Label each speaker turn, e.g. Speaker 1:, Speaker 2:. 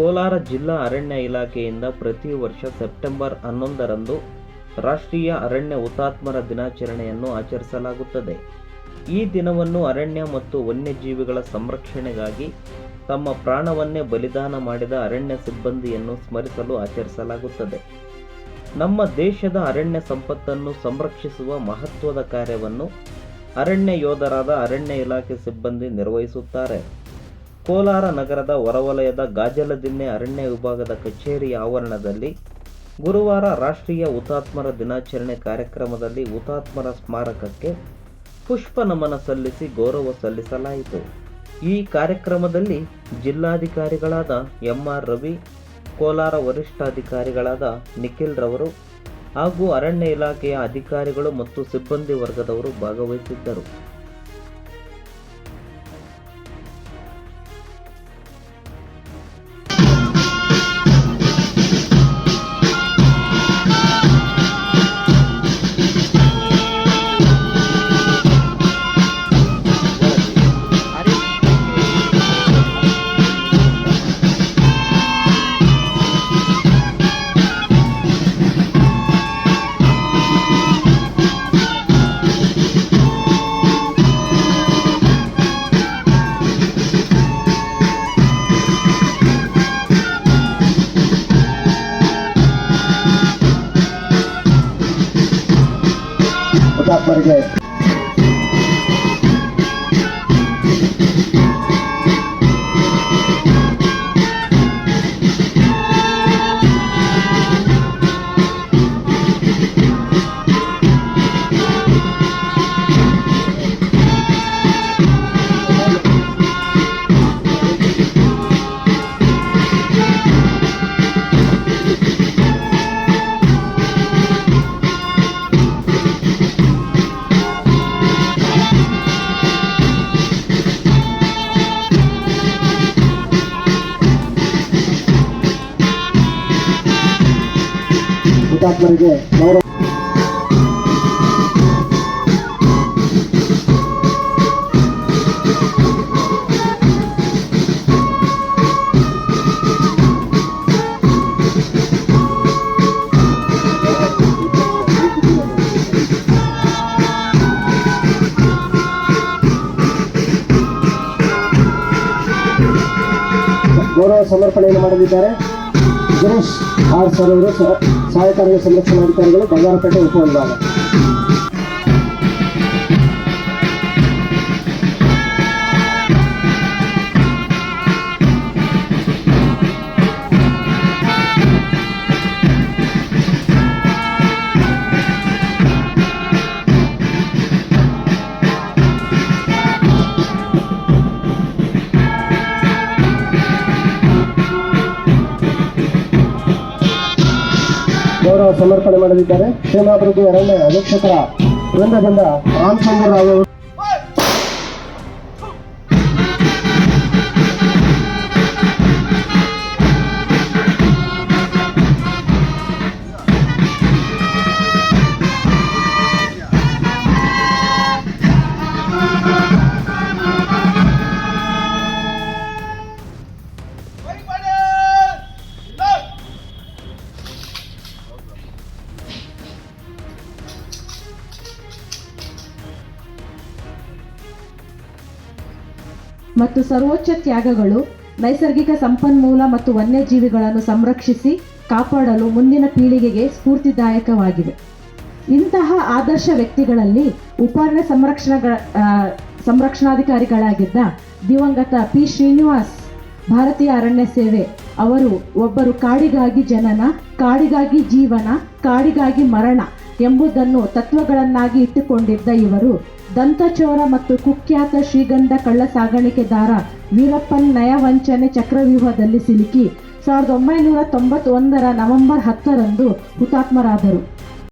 Speaker 1: ಕೋಲಾರ ಜಿಲ್ಲಾ ಅರಣ್ಯ ಇಲಾಖೆಯಿಂದ ಪ್ರತಿ ವರ್ಷ ಸೆಪ್ಟೆಂಬರ್ ಹನ್ನೊಂದರಂದು ರಾಷ್ಟ್ರೀಯ ಅರಣ್ಯ ಹುತಾತ್ಮರ ದಿನಾಚರಣೆಯನ್ನು ಆಚರಿಸಲಾಗುತ್ತದೆ. ಈ ದಿನವನ್ನು ಅರಣ್ಯ ಮತ್ತು ವನ್ಯಜೀವಿಗಳ ಸಂರಕ್ಷಣೆಗಾಗಿ ತಮ್ಮ ಪ್ರಾಣವನ್ನೇ ಬಲಿದಾನ ಮಾಡಿದ ಅರಣ್ಯ ಸಿಬ್ಬಂದಿಯನ್ನು ಸ್ಮರಿಸಲು ಆಚರಿಸಲಾಗುತ್ತದೆ. ನಮ್ಮ ದೇಶದ ಅರಣ್ಯ ಸಂಪತ್ತನ್ನು ಸಂರಕ್ಷಿಸುವ ಮಹತ್ವದ ಕಾರ್ಯವನ್ನು ಅರಣ್ಯ ಯೋಧರಾದ ಅರಣ್ಯ ಇಲಾಖೆ ಸಿಬ್ಬಂದಿ ನಿರ್ವಹಿಸುತ್ತಾರೆ. ಕೋಲಾರ ನಗರದ ಹೊರವಲಯದ ಗಾಜಲದಿನ್ನೆ ಅರಣ್ಯ ವಿಭಾಗದ ಕಚೇರಿ ಆವರಣದಲ್ಲಿ ಗುರುವಾರ ರಾಷ್ಟ್ರೀಯ ಹುತಾತ್ಮರ ದಿನಾಚರಣೆ ಕಾರ್ಯಕ್ರಮದಲ್ಲಿ ಹುತಾತ್ಮರ ಸ್ಮಾರಕಕ್ಕೆ ಪುಷ್ಪ ನಮನ ಸಲ್ಲಿಸಿ ಗೌರವ ಸಲ್ಲಿಸಲಾಯಿತು. ಈ ಕಾರ್ಯಕ್ರಮದಲ್ಲಿ ಜಿಲ್ಲಾಧಿಕಾರಿಗಳಾದ ಎಂಆರ್ ರವಿ, ಕೋಲಾರ ವರಿಷ್ಠಾಧಿಕಾರಿಗಳಾದ ನಿಖಿಲ್ ರವರು ಹಾಗೂ ಅರಣ್ಯ ಇಲಾಖೆಯ ಅಧಿಕಾರಿಗಳು ಮತ್ತು ಸಿಬ್ಬಂದಿ ವರ್ಗದವರು ಭಾಗವಹಿಸಿದ್ದರು.
Speaker 2: ಹುತಾತ್ಮರಿಗೆ ಹುತಾತ್ಮರಿಗೆ ಗೌರವ. ಗೌರವ ಸಮರ್ಪಣೆಯನ್ನು ಮಾಡಲಿದ್ದಾರೆ. ಗಿರೀಶ್ ಆರ್ ಸರ್ ಅವರು సహాయక సంరక్షణ అధికారులు బంగారపేట ఉప ಸಮರ್ಪಣೆ ಮಾಡಲಿದ್ದಾರೆ. ಕ್ಷೇಮಾಭಿವೃದ್ಧಿ ಅರಣ್ಯ ಅಧೀಕ್ಷಕರ ವೃಂದದಿಂದ ರಾಮಚಂದ್ರ ರಾವ್
Speaker 3: ಮತ್ತು ಸರ್ವೋಚ್ಚ ತ್ಯಾಗಗಳು ನೈಸರ್ಗಿಕ ಸಂಪನ್ಮೂಲ ಮತ್ತು ವನ್ಯಜೀವಿಗಳನ್ನು ಸಂರಕ್ಷಿಸಿ ಕಾಪಾಡಲು ಮುಂದಿನ ಪೀಳಿಗೆಗೆ ಸ್ಫೂರ್ತಿದಾಯಕವಾಗಿವೆ. ಇಂತಹ ಆದರ್ಶ ವ್ಯಕ್ತಿಗಳಲ್ಲಿ ಉಪಾರಣ್ಯ ಸಂರಕ್ಷಣಾ ಸಂರಕ್ಷಣಾಧಿಕಾರಿಗಳಾಗಿದ್ದ ದಿವಂಗತ ಪಿ. ಶ್ರೀನಿವಾಸ್ ಭಾರತೀಯ ಅರಣ್ಯ ಸೇವೆ, ಅವರು ಒಬ್ಬರು ಕಾಡಿಗಾಗಿ ಜನನ, ಕಾಡಿಗಾಗಿ ಜೀವನ, ಕಾಡಿಗಾಗಿ ಮರಣ ಎಂಬುದನ್ನು ತತ್ವಗಳನ್ನಾಗಿ ಇಟ್ಟುಕೊಂಡಿದ್ದ ಇವರು ದಂತಚೋರ ಮತ್ತು ಕುಖ್ಯಾತ ಶ್ರೀಗಂಧ ಕಳ್ಳ ಸಾಗಾಣಿಕೆದಾರ ವೀರಪ್ಪನ್ ನಯವಂಚನೆ ಚಕ್ರವ್ಯೂಹದಲ್ಲಿ ಸಿಲುಕಿ ಸಾವಿರದ ಒಂಬೈನೂರ ತೊಂಬತ್ತೊಂದರ ನವೆಂಬರ್ ಹತ್ತರಂದು ಹುತಾತ್ಮರಾದರು.